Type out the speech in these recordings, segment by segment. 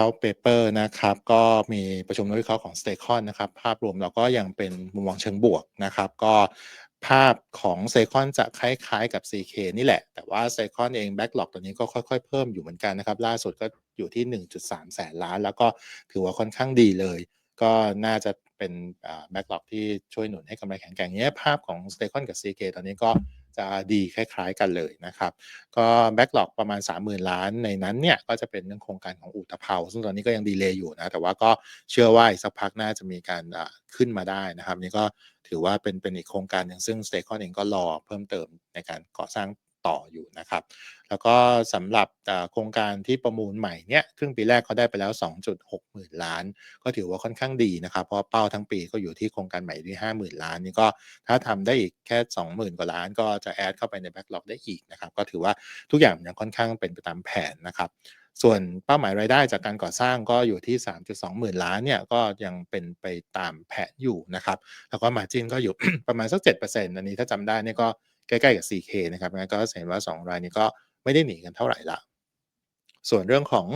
Result Paper นะครับ ก็มีประชุมนักวิเคราะห์ของ s t a k o n นะครับ ภาพรวมเราก็ยังเป็นมุมมองเชิงบวกนะครับ ก็ภาพของ s e c o n จะคล้ายๆ กับ CK นี่แหละ แต่ว่า s e c o n เอง Backlog ตัวนี้ก็ค่อยๆ เพิ่มอยู่เหมือนกันนะครับ ล่าสุดก็อยู่ที่ 1.3 แสนล้าน แล้วก็ถือว่าค่อนข้างดีเลย ก็น่าจะเป็นแบ็กหลอกที่ช่วยหนุนให้กำไรแข็งแกร่งเนี้ยภาพของ s t a k o n กับ CK ตอนนี้ก็ จะดีคล้ายๆกันเลยนะครับ ก็แบ็กหลอกประมาณ 30,000 ล้านในนั้นเนี่ยก็จะเป็นเรื่องโครงการของอุตภเภาซึ่งตอนนี้ก็ยังดีเลย์อยู่นะ แต่ว่าก็เชื่อว่าอีกสักพักน่าจะมีการขึ้นมาได้นะครับ นี่ก็ถือว่าเป็นเป็นอีกโครงการหนึ่งซึ่งสเตคอนเองก็รอเพิ่มเติมในการก่อสร้าง ต่ออยู่นะครับ แล้วก็สำหรับโครงการที่ประมูลใหม่เนี่ยครึ่งปีแรกเขาได้ไปแล้ว 2.6 หมื่นล้าน ก็ถือว่าค่อนข้างดีนะครับ เพราะเป้าทั้งปีก็อยู่ที่โครงการใหม่ที่ 50,000 ล้านนี่ก็ถ้าทำได้อีกแค่ 20,000 กว่าล้าน ก็จะแอดเข้าไปในแบ็กหลอกได้อีกนะครับ ก็ถือว่าทุกอย่างยังค่อนข้างเป็นไปตามแผนนะครับส่วนเป้าหมายรายได้จากการก่อสร้างก็อยู่ที่ 3.2 หมื่นล้านเนี่ยก็ยังเป็นไปตามแผนอยู่นะครับ แล้วก็มาจินก็อยู่ประมาณสัก 7%อันนี้ถ้าจำได้เนี่ยก็ ใกล้ๆกับ CK นะครับงั้นก็เห็นว่า 2 รายนี้ก็ไม่ได้หนีกันเท่าไหร่ละส่วนเรื่องของ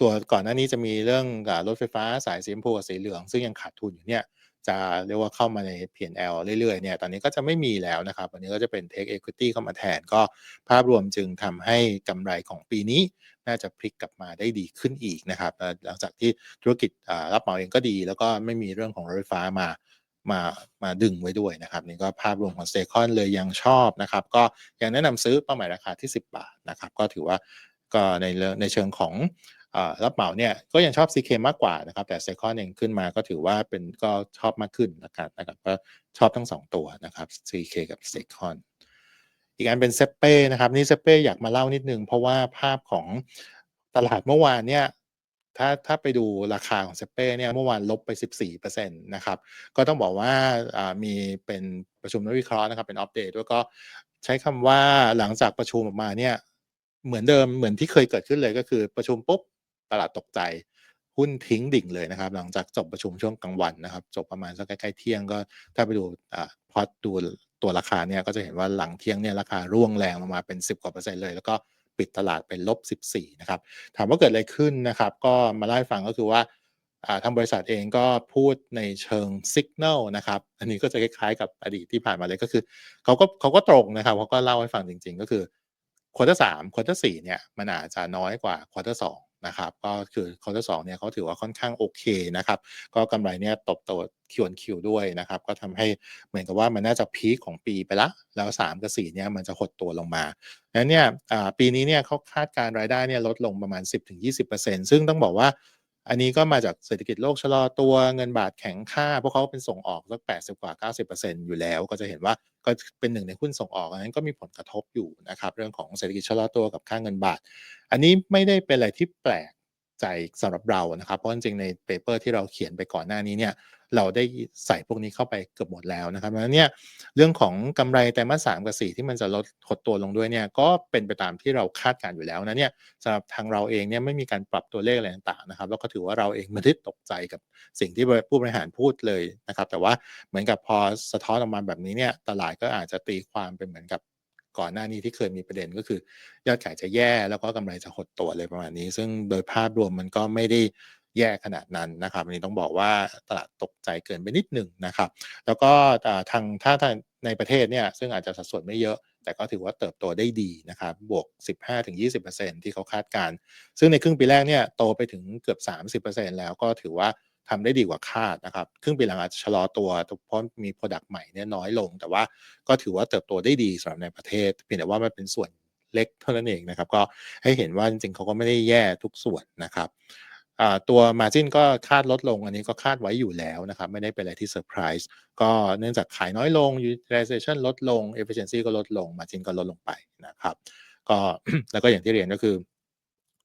ตัวก่อนหน้านี้จะมีเรื่องรถไฟฟ้าสายสีชมพูกับสีเหลือง ซึ่งยังขาดทุนอยู่เนี่ยจะเรียกว่าเข้ามาใน P&L เรื่อยๆเนี่ยตอนนี้ก็จะไม่มีแล้วนะครับวันนี้ก็จะเป็น Take Equity เข้ามาแทนก็ภาพรวมจึงทำให้กำไรของปีนี้ น่าจะพลิกกลับมาได้ดีขึ้นอีกนะครับ หลังจากที่ธุรกิจรับเหมาเองก็ดี แล้วก็ไม่มีเรื่องของรถไฟฟ้ามา มามาดึงไว้ด้วยนะครับนี่ก็ภาพรวมของเซคอนเลยยังชอบนะครับ ก็ยังแนะนำซื้อเป้าหมายราคาที่ 10 บาทนะครับ ก็ถือว่าก็ในในเชิงของรับเหมาเนี่ยก็ยังชอบ CK มากกว่านะครับ แต่เซคอนเองขึ้นมาก็ถือว่าเป็นก็ชอบมากขึ้นนะครับนะครับก็ชอบทั้ง 2 ตัวนะครับ CK กับเซคอนอีกอันเป็นเซเป้นะครับนี่เซเป้อยากมาเล่านิดนึง เพราะว่าภาพของตลาดเมื่อวานเนี่ย ถ้าถ้าไปดูราคาของเซเป้เนี่ยเมื่อวานลบไป 14%นะครับ ก็ต้องบอกว่ามีเป็นประชุมนักวิเคราะห์นะครับเป็นอัปเดตด้วยก็ใช้คำว่าหลังจากประชุมออกมาเนี่ยเหมือนเดิมเหมือนที่เคยเกิดขึ้นเลยก็คือประชุมปุ๊บตลาดตกใจหุ้นทิ้งดิ่งเลยนะครับ หลังจากจบประชุมช่วงกลางวันนะครับ จบประมาณสักใกล้ๆเที่ยงก็ถ้าไปดูอพอดูตัวราคาเนี่ยก็จะเห็นว่าหลังเที่ยงเนี่ยราคาร่วงแรงลงมาเป็น 10กว่าเปอร์เซ็นต์เลย แล้วก็ ปิดตลาดเป็นลบ 14 นะครับ ถามว่าเกิดอะไรขึ้นนะครับ ก็มาเล่าให้ฟังก็คือว่าทางบริษัทเองก็พูดในเชิงสัญญาณนะครับ อันนี้ก็จะคล้ายๆกับอดีตที่ผ่านมาเลยก็คือเขาก็เขาก็ตรงนะครับเขาก็เล่าให้ฟังจริง ๆ ก็คือควอเตอร์สามควอเตอร์สี่เนี่ยมันอาจจะน้อยกว่าควอเตอร์สอง นะครับก็คือคอร์เตอร์สองเนี่ยเขาถือว่าค่อนข้างโอเคนะครับก็กำไรเนี่ยตบโตคิวนคิวด้วยนะครับก็ทำให้เหมือนกับว่ามันน่าจะพีคของปีไปละ แล้ว 3 กับ4เนี่ยมันจะหดตัวลงมาแล้วเนี่ยปีนี้เนี่ยเขาคาดการรายได้เนี่ยลดลงประมาณ 10-20%ซึ่งต้องบอกว่า อันนี้ก็มาจากเศรษฐกิจโลกชะลอตัวเงินบาทแข็งค่า พวกเขาเป็นส่งออกสัก80 กว่า 90%อยู่แล้ว ก็จะเห็นว่าก็เป็นหนึ่งในหุ้นส่งออกอันนั้นก็มีผลกระทบอยู่นะครับเรื่องของเศรษฐกิจชะลอตัวกับค่าเงินบาท อันนี้ไม่ได้เป็นอะไรที่แปลกใจสำหรับเรานะครับ เพราะจริงๆในเปเปอร์ที่เราเขียนไปก่อนหน้านี้เนี่ย เราได้ใส่พวกนี้เข้าไปเกือบหมดแล้วนะครับแล้วเนี่ยเรื่องของกำไรไตรมาสสามกับสี่ที่มันจะลดหดตัวลงด้วยเนี่ยก็เป็นไปตามที่เราคาดการอยู่แล้วนะเนี่ยสำหรับทางเราเองเนี่ยไม่มีการปรับตัวเลขอะไรต่างๆนะครับแล้วก็ถือว่าเราเองไม่ได้ตกใจกับสิ่งที่ผู้บริหารพูดเลยนะครับ แต่ว่าเหมือนกับพอสะท้อนออกมาแบบนี้เนี่ยตลาดก็อาจจะตีความเป็นเหมือนกับก่อนหน้านี้ที่เคยมีประเด็นก็คือยอดขายจะแย่แล้วก็กำไรจะหดตัวเลยประมาณนี้ ซึ่งโดยภาพรวมมันก็ไม่ได้ แย่ขนาดนั้นนะครับอันนี้ต้องบอกว่าตลาดตกใจเกินไปนิดหนึ่งนะครับ แล้วก็ทางถ้าทางในประเทศเนี่ยซึ่งอาจจะสัดส่วนไม่เยอะ แต่ก็ถือว่าเติบโตได้ดีนะครับ บวก 15-20%ที่เขาคาดการ ซึ่งในครึ่งปีแรกเนี่ยโตไปถึงเกือบ 30%แล้วก็ถือว่าทำได้ดีกว่าคาดนะครับ ครึ่งปีหลังอาจจะชะลอตัวเพราะมี Product ใหม่เนี่ยน้อยลง แต่ว่าก็ถือว่าเติบโตได้ดีสำหรับในประเทศ เพียงแต่ว่ามันเป็นส่วนเล็กเท่านั้นเองนะครับ ก็ให้เห็นว่าจริงๆเขาก็ไม่ได้แย่ทุกส่วนนะครับ ตัว Margin ก็คาดลดลง อันนี้ก็คาดไว้อยู่แล้วนะครับ ไม่ได้เป็นอะไรที่เซอร์ไพรส์ก็เนื่องจากขายน้อยลง utilization ลดลง efficiency ก็ลดลง Margin ก็ลดลงไปนะครับ ก็แล้วก็อย่างที่เรียนก็คือ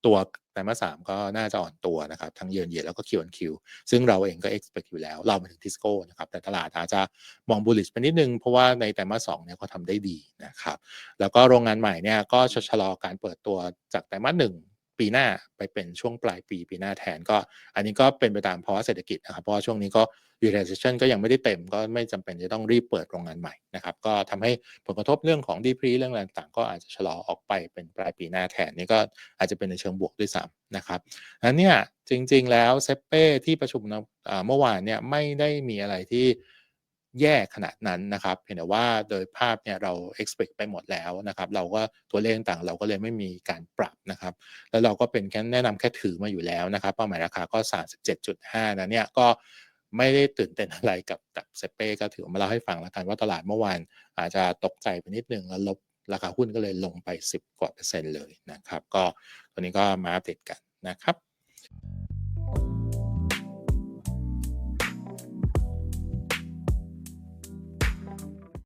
ตัวไตรมาสสามก็น่าจะอ่อนตัวนะครับ ทั้งเยือนเยียแล้วก็คิวอันคิวซึ่งเราเองก็ expect อยู่แล้ว เรามาถึงทิสโก้นะครับ แต่ตลาดอาจจะมอง bullish ไปนิดนึง เพราะว่าในไตรมาสสองเนี่ยเขาทำได้ดีนะครับ แล้วก็โรงงานใหม่เนี่ยก็ชะลอการเปิดตัวจากไตรมาสหนึ่ง ปีหน้าไปเป็นช่วงปลายปีปีหน้าแทนก็ อันนี้ก็เป็นไปตามภาวะเศรษฐกิจนะครับเพราะว่าช่วงนี้ก็ utilization ก็ยังไม่ได้เต็ม ก็ไม่จำเป็นจะต้องรีบเปิดโรงงานใหม่นะครับก็ทำให้ผลกระทบเรื่องของดีพรีเรื่องอะไรต่างๆก็อาจจะชะลอออกไปเป็นปลายปีหน้าแทนนี่ก็อาจจะเป็นในเชิงบวกด้วยซ้ำนะครับนั้นเนี่ยจริงๆแล้วเซเป้ที่ประชุมเมื่อวานเนี่ยไม่ได้มีอะไรที่ แย่ขนาดนั้นนะครับเพียงแต่ว่าโดยภาพเนี่ยเรา expect ไปหมดแล้วนะครับ เราก็ตัวเลขต่างเราก็เลยไม่มีการปรับนะครับ แล้วเราก็เป็นแค่แนะนำแค่ถือมาอยู่แล้วนะครับ เป้าหมายราคาก็ 37.5 นะเนี่ยก็ไม่ได้ตื่นเต้นอะไรกับกับเซเป้ก็ถือมาเล่าให้ฟังแล้วกันว่าตลาดเมื่อวานอาจจะตกใจไปนิดนึงแล้วลบราคาหุ้นก็เลยลงไป 10 กว่าเปอร์เซ็นต์เลยนะครับ ก็ตัวนี้ก็มาอัปเดตกันนะครับ